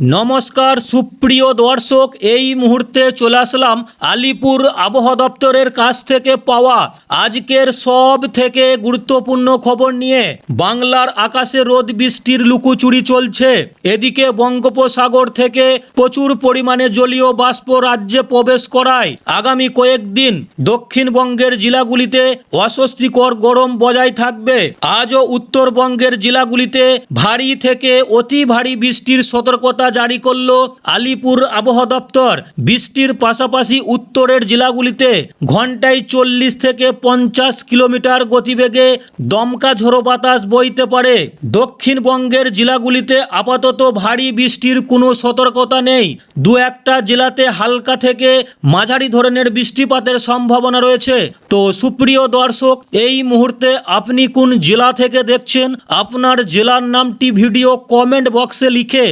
নমস্কার সুপ্রিয় দর্শক, এই মুহূর্তে চলে আসলাম আলিপুর আবহাওয়া দপ্তরের কাছ থেকে পাওয়া আজকের সব থেকে গুরুত্বপূর্ণ খবর নিয়ে। বাংলার আকাশে রোদ, বৃষ্টির লুকোচুরি চলছে। এদিকে বঙ্গোপসাগর থেকে প্রচুর পরিমাণে জলীয় বাষ্প রাজ্যে প্রবেশ করায়। আগামী কয়েকদিন দক্ষিণবঙ্গের জেলাগুলিতে অস্বস্তিকর গরম বজায় থাকবে। আজও উত্তরবঙ্গের জেলাগুলিতে ভারী থেকে অতি ভারী বৃষ্টির সতর্কতা জারি করল আলিপুর আবহাওয়া দপ্তর। বৃষ্টির পাশাপাশি উত্তরের জেলাগুলিতে ঘন্টায় চল্লিশ থেকে পঞ্চাশ কিলোমিটার গতিবেগে দমকা ঝোড়ো বাতাস বইতে পারে। দক্ষিণবঙ্গের জেলাগুলিতে আপাতত ভারী বৃষ্টির কোনো সতর্কতা নেই। দু একটা জেলাতে হালকা থেকে মাঝারি ধরনের বৃষ্টিপাতের সম্ভাবনা রয়েছে। তো সুপ্রিয় দর্শক, এই মুহূর্তে আপনি কোন জেলা থেকে দেখছেন? আপনার জেলার নামটি ভিডিও কমেন্ট বক্সে লিখে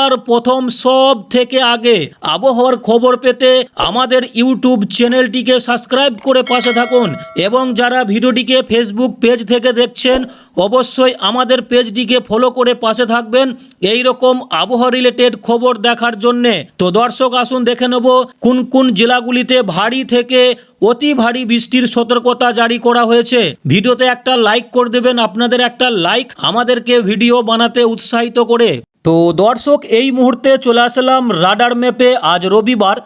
বাংলার প্রথম সব থেকে আগে আবহাওয়ার খবর পেতে আমাদের ইউটিউব চ্যানেলটিকে সাবস্ক্রাইব করে পাশে থাকুন এবং যারা ভিডিওটিকে ফেসবুক পেজ থেকে দেখছেন, অবশ্যই আমাদের পেজটিকে ফলো করে পাশে থাকবেন এই রকম আবহাওয়া রিলেটেড খবর দেখার জন্যে। তো দর্শক, আসুন দেখে নেব কোন কোন জেলাগুলিতে ভারী থেকে অতি ভারী বৃষ্টির সতর্কতা জারি করা হয়েছে। ভিডিওতে একটা লাইক করে দেবেন, আপনাদের একটা লাইক আমাদেরকে ভিডিও বানাতে উৎসাহিত করে। তো দর্শক, এই মুহূর্তে চলে আসলাম রাডার ম্যাপে। আজ রবিবার,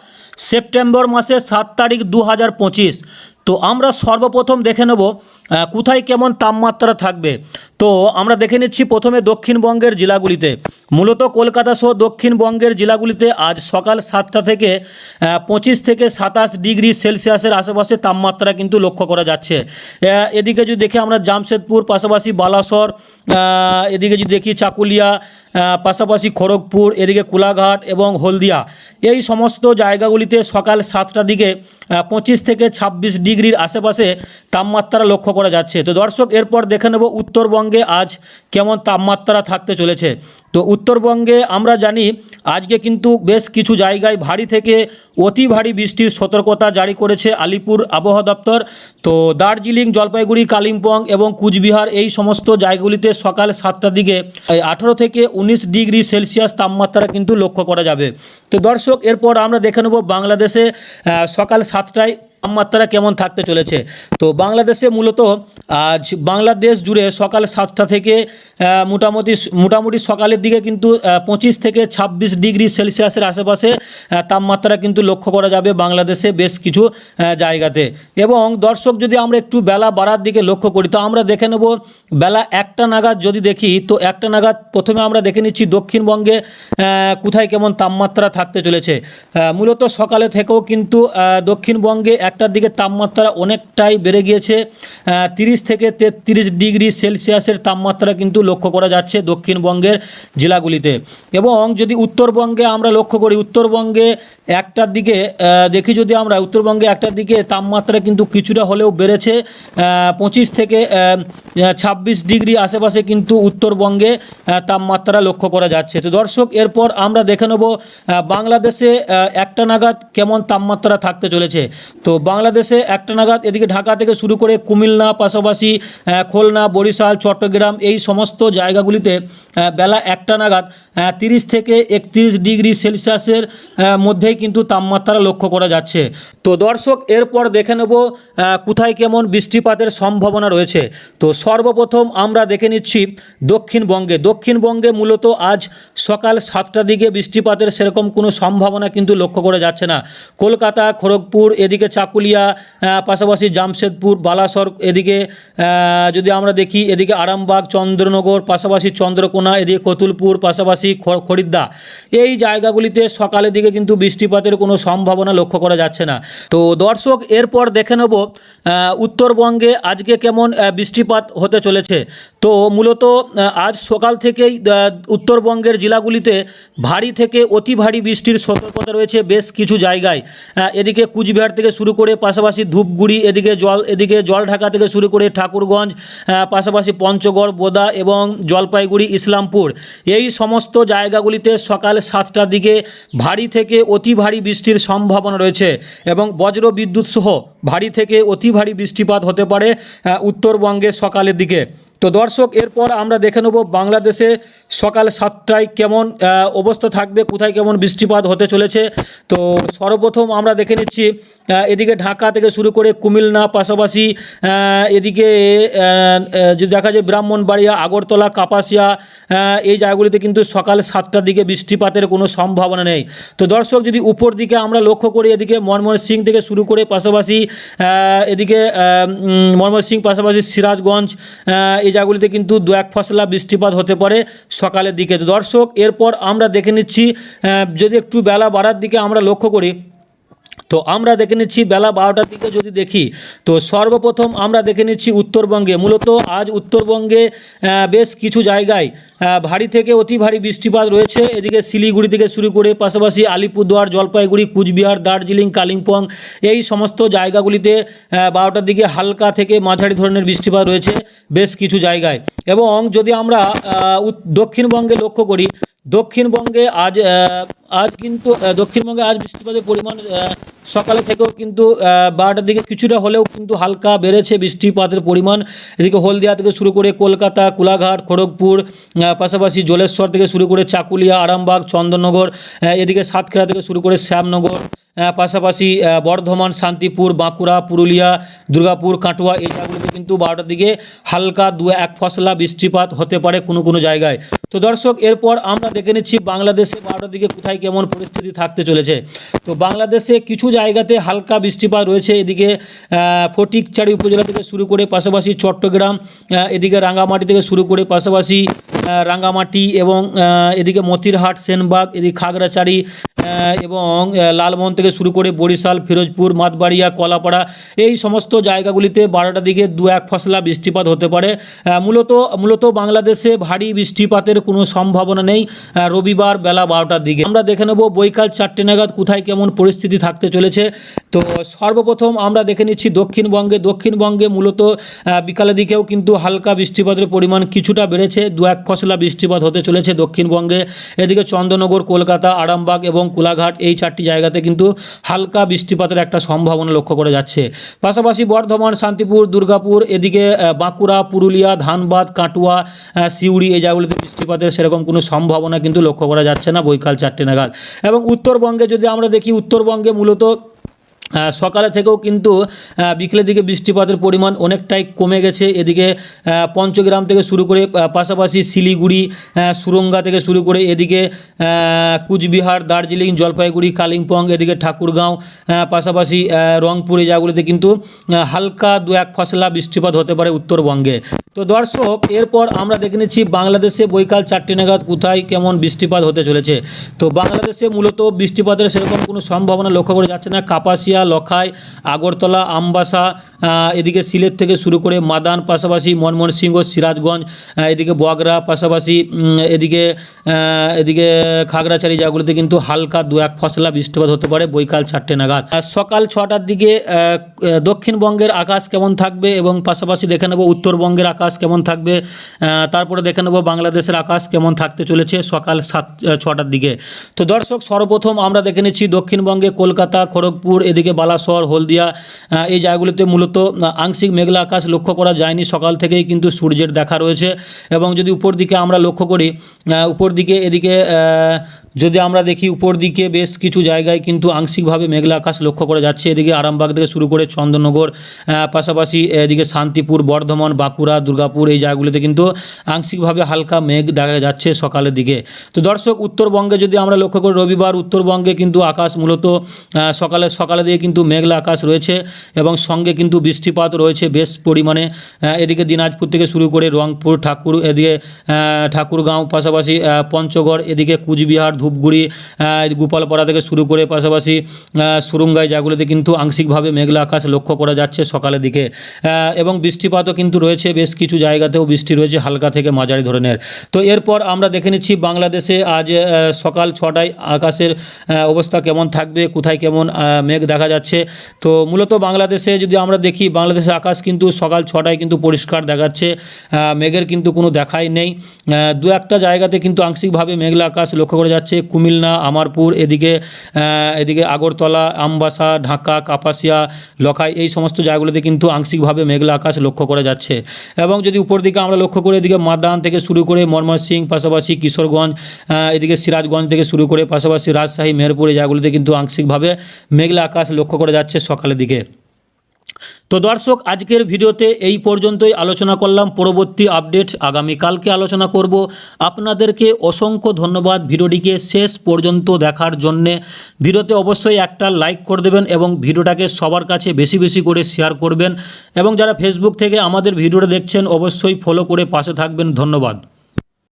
সেপ্টেম্বর মাসের সাত তারিখ দু হাজার পঁচিশ। তো আমরা সর্বপ্রথম দেখে নেব কোথায় কেমন তাপমাত্রা থাকবে। তো আমরা দেখে নিচ্ছি প্রথমে দক্ষিণবঙ্গের জেলাগুলিতে। মূলত কলকাতা সহ দক্ষিণবঙ্গের জেলাগুলিতে আজ সকাল সাতটা থেকে পঁচিশ থেকে সাতাশ ডিগ্রি সেলসিয়াসের আশেপাশে তাপমাত্রা কিন্তু লক্ষ্য করা যাচ্ছে। এদিকে যদি দেখি আমরা জামশেদপুর, পাশাপাশি বালাসর এদিকে যদি দেখি চাকুলিয়া পাশাপাশি খড়গপুর, এদিকে কোলাঘাট এবং হলদিয়া। এই সমস্ত জায়গাগুলিতে সকাল সাতটার দিকে পঁচিশ থেকে ছাব্বিশ ডিগ্রির আশেপাশে তাপমাত্রা লক্ষ্য করা যাচ্ছে। তো দর্শক, এরপর দেখে নেব উত্তরবঙ্গে আজ কেমন তাপমাত্রা থাকতে চলেছে। তো উত্তরবঙ্গে আমরা জানি, আজকে কিন্তু বেশ কিছু জায়গায় ভারী থেকে অতি ভারী বৃষ্টির সতর্কতা জারি করেছে আলিপুর আবহাওয়া দপ্তর। তো দার্জিলিং, জলপাইগুড়ি, কালিম্পং এবং কুচবিহার এই সমস্ত জায়গাগুলিতে সকাল সাতটার দিকে আঠেরো থেকে উনিশ ডিগ্রি সেলসিয়াস তাপমাত্রা কিন্তু লক্ষ্য করা যাবে। তো দর্শক, এরপর আমরা দেখে নেব বাংলাদেশে সকাল সাতটায় তাপমাত্রা কেমন থাকতে চলেছে? তো বাংলাদেশে মূলত আজ বাংলাদেশ জুড়ে সকাল সাতটা থেকে মোটামুটি মোটামুটি সকালের দিকে কিন্তু পঁচিশ থেকে ছাব্বিশ ডিগ্রি সেলসিয়াসের আশেপাশে তাপমাত্রা কিন্তু লক্ষ্য করা যাবে বাংলাদেশে বেশ কিছু জায়গাতে। এবং দর্শক যদি আমরা একটু বেলা বাড়ার দিকে লক্ষ্য করি, তো আমরা দেখে নেব, বেলা একটা নাগাদ যদি দেখি, তো একটা নাগাদ প্রথমে আমরা দেখে নিচ্ছি দক্ষিণবঙ্গে কোথায় কেমন তাপমাত্রা থাকতে চলেছে। মূলত সকালে থেকেও কিন্তু দক্ষিণবঙ্গে একটার দিকে তাপমাত্রা অনেকটাই বেড়ে গিয়েছে তিরিশ থেকে তেত্রিশ ডিগ্রি সেলসিয়াসের তাপমাত্রা কিন্তু লক্ষ্য করা যাচ্ছে দক্ষিণবঙ্গের জেলাগুলিতে। এবং যদি উত্তরবঙ্গে আমরা লক্ষ্য করি, উত্তরবঙ্গে একটার দিকে দেখি যদি আমরা, উত্তরবঙ্গে একটার দিকে তাপমাত্রা কিন্তু কিছুটা হলেও বেড়েছে পঁচিশ থেকে ছাব্বিশ ডিগ্রি আশেপাশে কিন্তু উত্তরবঙ্গে তাপমাত্রা লক্ষ্য করা যাচ্ছে। তো দর্শক, এরপর আমরা দেখে নেব বাংলাদেশে একটা নাগাদ কেমন তাপমাত্রা থাকতে চলেছে। তো বাংলাদেশে একটা নাগাদ এদিকে ঢাকা থেকে শুরু করে কুমিল্লা, পাশাপাশি খুলনা, বরিশাল, চট্টগ্রাম এই সমস্ত জায়গাগুলিতে বেলা একটা নাগাদ তিরিশ থেকে একত্রিশ ডিগ্রি সেলসিয়াসের মধ্যেই কিন্তু তাপমাত্রা লক্ষ্য করা যাচ্ছে। তো দর্শক, এরপর দেখে নেব কোথায় কেমন বৃষ্টিপাতের সম্ভাবনা রয়েছে। তো সর্বপ্রথম আমরা দেখে নিচ্ছি দক্ষিণবঙ্গে। দক্ষিণবঙ্গে মূলত আজ সকাল সাতটার দিকে বৃষ্টিপাতের সেরকম কোনো সম্ভাবনা কিন্তু লক্ষ্য করা যাচ্ছে না। কলকাতা, খড়গপুর, এদিকে চাকুলিয়া পাশাপাশি জামশেদপুর, বালাসর, এদিকে যদি আমরা দেখি, এদিকে আরামবাগ, চন্দ্রনগর, পাশাপাশি চন্দ্রকোনা, এদিকে কতুলপুর, পাশাপাশি খ- খরিদ্দা এই জায়গাগুলিতে সকালের দিকে কিন্তু বৃষ্টিপাতের কোনো সম্ভাবনা লক্ষ্য করা যাচ্ছে না। তো দর্শক, এরপর দেখে নেব উত্তরবঙ্গে আজকে কেমন বৃষ্টিপাত হতে চলেছে। তো মূলত আজ সকাল থেকেই উত্তরবঙ্গের জেলাগুলিতে ভারী থেকে অতি ভারী বৃষ্টির সতর্কতা রয়েছে বেশ কিছু জায়গায়। এদিকে কুচবিহার থেকে শুরু করে পাশাপাশি ধূপগুড়ি, এদিকে জল, এদিকে জলঢাকা থেকে শুরু করে ঠাকুরগঞ্জ পাশাপাশি পঞ্চগড়, বোদা এবং জলপাইগুড়ি, ইসলামপুর। এই সমস্ত জায়গাগুলিতে সকাল সাতটার দিকে ভারী থেকে অতি ভারী বৃষ্টির সম্ভাবনা রয়েছে এবং বজ্র বিদ্যুৎ সহ ভারী থেকে অতি ভারী বৃষ্টিপাত হতে পারে উত্তরবঙ্গে সকালের দিকে। তো দর্শক, এরপর আমরা দেখে নেব বাংলাদেশে সকাল সাতটায় কেমন অবস্থা থাকবে, কোথায় কেমন বৃষ্টিপাত হতে চলেছে। তো সর্বপ্রথম আমরা দেখে নিচ্ছি এদিকে ঢাকা থেকে শুরু করে কুমিল্লা পাশাপাশি এদিকে যদি দেখা যায় ব্রাহ্মণবাড়িয়া, আগরতলা, কাপাসিয়া এই জায়গাগুলিতে কিন্তু সকাল সাতটার দিকে বৃষ্টিপাতের কোনো সম্ভাবনা নেই। তো দর্শক, যদি উপর দিকে আমরা লক্ষ্য করি, এদিকে মনমোহন সিং থেকে শুরু করে পাশাপাশি এদিকে মনমোহন সিং পাশাপাশি সিরাজগঞ্জ এই জায়গাগুলিতে কিন্তু দু এক ফসলা বৃষ্টিপাত হতে পারে সকালের দিকে। দর্শক, এরপর আমরা দেখে নিচ্ছি যদি একটু বেলা বাড়ার দিকে আমরা লক্ষ্য করি তো আমরা দেখে নিচ্ছি বেলা বারোটার দিকে যদি দেখি, তো সর্বপ্রথম আমরা দেখে নিচ্ছি উত্তরবঙ্গে। মূলত আজ উত্তরবঙ্গে বেশ কিছু জায়গায় ভারী থেকে অতি ভারী বৃষ্টিপাত রয়েছে। এদিকে শিলিগুড়ি থেকে শুরু করে পাশাপাশি আলিপুরদুয়ার, জলপাইগুড়ি, কুচবিহার, দার্জিলিং, কালিম্পং এই সমস্ত জায়গাগুলিতে বারোটার দিকে হালকা থেকে মাঝারি ধরনের বৃষ্টিপাত রয়েছে বেশ কিছু জায়গায়। এবং যদি আমরা দক্ষিণবঙ্গে লক্ষ্য করি দক্ষিণবঙ্গে আজ আজ কিন্তু দক্ষিণবঙ্গে আজ বৃষ্টিপাতের পরিমাণ সকালে থেকেও কিন্তু বারোটার দিকে কিছুটা হলেও কিন্তু হালকা বেড়েছে বৃষ্টিপাতের পরিমাণ। এদিকে হলদিয়া থেকে শুরু করে কলকাতা, কোলাঘাট, খড়গপুর পাশাপাশি জলেশ্বর থেকে শুরু করে চাকুলিয়া, আরামবাগ, চন্দননগর এদিকে সাতক্ষীরা থেকে শুরু করে শ্যামনগর পাশাপাশি বর্ধমান, শান্তিপুর, বাঁকুড়া, পুরুলিয়া, দুর্গাপুর, কাটোয়া, এই জায়গাগুলিতে কিন্তু বারোটার দিকে হালকা দু এক ফসলা বৃষ্টিপাত হতে পারে কোনো কোনো জায়গায়। তো দর্শক, এরপর আমরা দেখে নিচ্ছি বাংলাদেশে বারোটার দিকে কোথায় কেমন পরিস্থিতি থাকতে চলেছে। তো বাংলাদেশে কিছু জায়গাতে হালকা বৃষ্টিপাত রয়েছে। এদিকে ফটিকচাড়ি উপজেলা থেকে শুরু করে পাশাপাশি চট্টগ্রাম এদিকে রাঙ্গামাটি থেকে শুরু করে পাশাপাশি রাঙ্গামাটি এবং এদিকে মতিরহাট, সেনবাগ, এদিকে খাগড়াছড়ি এবং লালমোহন থেকে শুরু করে বরিশাল, ফিরোজপুর, মাতবাড়িয়া, কলাপাড়া এই সমস্ত জায়গাগুলিতে বারোটার দিকে দু এক ফসলা বৃষ্টিপাত হতে পারে। মূলত মূলত বাংলাদেশে ভারী বৃষ্টিপাতের কোনো সম্ভাবনা নেই রবিবার বেলা বারোটার দিকে। আমরা দেখে নেব বৈকাল চারটে নাগাদ কোথায় কেমন পরিস্থিতি থাকতে চলেছে। তো সর্বপ্রথম আমরা দেখে নিচ্ছি দক্ষিণবঙ্গে। দক্ষিণবঙ্গে মূলত বিকালের দিকেও কিন্তু হালকা বৃষ্টিপাতের পরিমাণ কিছুটা বেড়েছে। দু এক ফসলা বৃষ্টিপাত হতে চলেছে দক্ষিণবঙ্গে। এদিকে চন্দননগর কলকাতা, আরামবাগ এবং কোলাঘাট এই চারটি জায়গাতে কিন্তু হালকা বৃষ্টিপাতের একটা সম্ভাবনা লক্ষ্য করা যাচ্ছে। পাশাপাশি বর্ধমান, শান্তিপুর, দুর্গাপুর, এদিকে বাঁকুড়া, পুরুলিয়া, ধানবাদ, কাটুয়া সিউড়ি এই জায়গাগুলিতে বৃষ্টিপাতের সেরকম কোনো সম্ভাবনা কিন্তু লক্ষ্য করা যাচ্ছে না বৈকাল চারটে নাগাদ। এবং উত্তরবঙ্গে যদি আমরা দেখি, উত্তরবঙ্গে মূলত সকালে থেকেও কিন্তু বিকেলের দিকে বৃষ্টিপাতের পরিমাণ অনেকটাই কমে গেছে। এদিকে পঞ্চগ্রাম থেকে শুরু করে পাশাপাশি শিলিগুড়ি সুরঙ্গা থেকে শুরু করে এদিকে কুচবিহার, দার্জিলিং, জলপাইগুড়ি, কালিম্পং, এদিকে ঠাকুরগাঁও পাশাপাশি রংপুর এই জায়গাগুলিতে কিন্তু হালকা দু এক ফসলা বৃষ্টিপাত হতে পারে উত্তরবঙ্গে। তো দর্শক, এরপর আমরা দেখে নিচ্ছি বাংলাদেশে বৈকাল চারটে নাগাদ কোথায় কেমন বৃষ্টিপাত হতে চলেছে। তো বাংলাদেশে মূলত বৃষ্টিপাতের সেরকম কোনো সম্ভাবনা লক্ষ্য করা যাচ্ছে না। কাপাসিয়া লখাই, আগরতলা, আমবাসা এদিকে সিলেট থেকে শুরু করে মাদান, পাশাপাশি মনমোহন সিংহ সিরাজগঞ্জ এদিকে বগরা পাশাপাশি এদিকে এদিকে খাগড়াছড়ি জায়গাগুলিতে কিন্তু হালকা দু এক ফসলা বৃষ্টিপাত হতে পারে বৈকাল চারটে নাগাদ। সকাল ছটার দিকে দক্ষিণবঙ্গের আকাশ কেমন থাকবে এবং পাশাপাশি দেখে নেব উত্তরবঙ্গের আকাশ কেমন থাকবে তারপরে দেখে নেব বাংলাদেশের আকাশ কেমন থাকতে চলেছে সকাল সাত ছটার দিকে। তো দর্শক, সর্বপ্রথম আমরা দেখে নিচ্ছি দক্ষিণবঙ্গে কলকাতা, খড়গপুর, এদিকে বালাসর হলদিয়া এই জায়গাগুলিতে মূলত আংশিক মেঘলা আকাশ লক্ষ্য করা যায়নি। সকাল থেকেই কিন্তু সূর্যের দেখা রয়েছে। এবং যদি উপর দিকে আমরা লক্ষ্য করি উপর দিকে এদিকে যদি আমরা দেখি উপর দিকে বেশ কিছু জায়গায় কিন্তু আংশিকভাবে মেঘলা আকাশ লক্ষ্য করা যাচ্ছে। এদিকে আরামবাগ থেকে শুরু করে চন্দননগর আহ, পাশাপাশি এদিকে শান্তিপুর বর্ধমান বাঁকুড়া দুর্গাপুর এই জায়গাগুলিতে কিন্তু আংশিকভাবে হালকা মেঘ দেখা যাচ্ছে সকালের দিকে। তো দর্শক উত্তরবঙ্গে যদি আমরা লক্ষ্য করি রবিবার উত্তরবঙ্গে কিন্তু আকাশ মূলত সকালে সকালে দিয়ে কিন্তু মেঘলা আকাশ রয়েছে এবং সঙ্গে কিন্তু বৃষ্টিপাত রয়েছে বেশ পরিমাণে। এদিকে দিনাজপুর থেকে শুরু করে রংপুর ঠাকুর এদিকে ঠাকুরগাঁও পাশাপাশি পঞ্চগড় এদিকে কুচবিহার ধূপগুড়ি গোপালপাড়া থেকে শুরু করে পাশাপাশি সুরঙ্গায় জায়গাগুলিতে কিন্তু আংশিকভাবে মেঘলা আকাশ লক্ষ্য করা যাচ্ছে সকালের দিকে। এবং বৃষ্টিপাতও কিন্তু রয়েছে বেশ কিছু জায়গাতেও বৃষ্টি রয়েছে হালকা থেকে মাঝারি ধরনের। তো এরপর আমরা দেখে নিচ্ছি বাংলাদেশে আজ সকাল ছটায় আকাশের অবস্থা কেমন থাকবে, কোথায় কেমন মেঘ দেখা যাচ্ছে। তো মূলত বাংলাদেশে যদি আমরা দেখি, বাংলাদেশের আকাশ কিন্তু সকাল ছটায় কিন্তু পরিষ্কার দেখাচ্ছে। মেঘের কিন্তু কোনো দেখাই নেই। দু একটা জায়গাতে কিন্তু আংশিকভাবে মেঘলা আকাশ লক্ষ্য করা যাচ্ছে। যাচ্ছে কুমিল্লা, আমারপুর, এদিকে এদিকে আগরতলা, আমবাসা, ঢাকা, কাপাসিয়া, লখাই, এই সমস্ত জায়গাগুলোতে কিন্তু আংশিকভাবে মেঘলা আকাশ লক্ষ্য করা যাচ্ছে। এবং যদি উপর দিকে আমরা লক্ষ্য করি, এদিকে মাদান থেকে শুরু করে ময়মনসিং, পাশাপাশি কিশোরগঞ্জ এদিকে সিরাজগঞ্জ থেকে শুরু করে পাশাপাশি রাজশাহী, মেহেরপুর, এই জায়গাগুলোতে কিন্তু আংশিকভাবে মেঘলা আকাশ লক্ষ্য করা যাচ্ছে সকালের দিকে। তো দর্শক, আজকের ভিডিওতে এই পর্যন্তই আলোচনা করলাম। পরবর্তী আপডেট আগামীকালকে আলোচনা করব। আপনাদেরকে অসংখ্য ধন্যবাদ ভিডিওটিকে শেষ পর্যন্ত দেখার জন্যে। ভিডিওতে অবশ্যই একটা লাইক করে দেবেন এবং ভিডিওটাকে সবার কাছে বেশি বেশি করে শেয়ার করবেন। এবং যারা ফেসবুক থেকে আমাদের ভিডিওটা দেখছেন, অবশ্যই ফলো করে পাশে থাকবেন। ধন্যবাদ।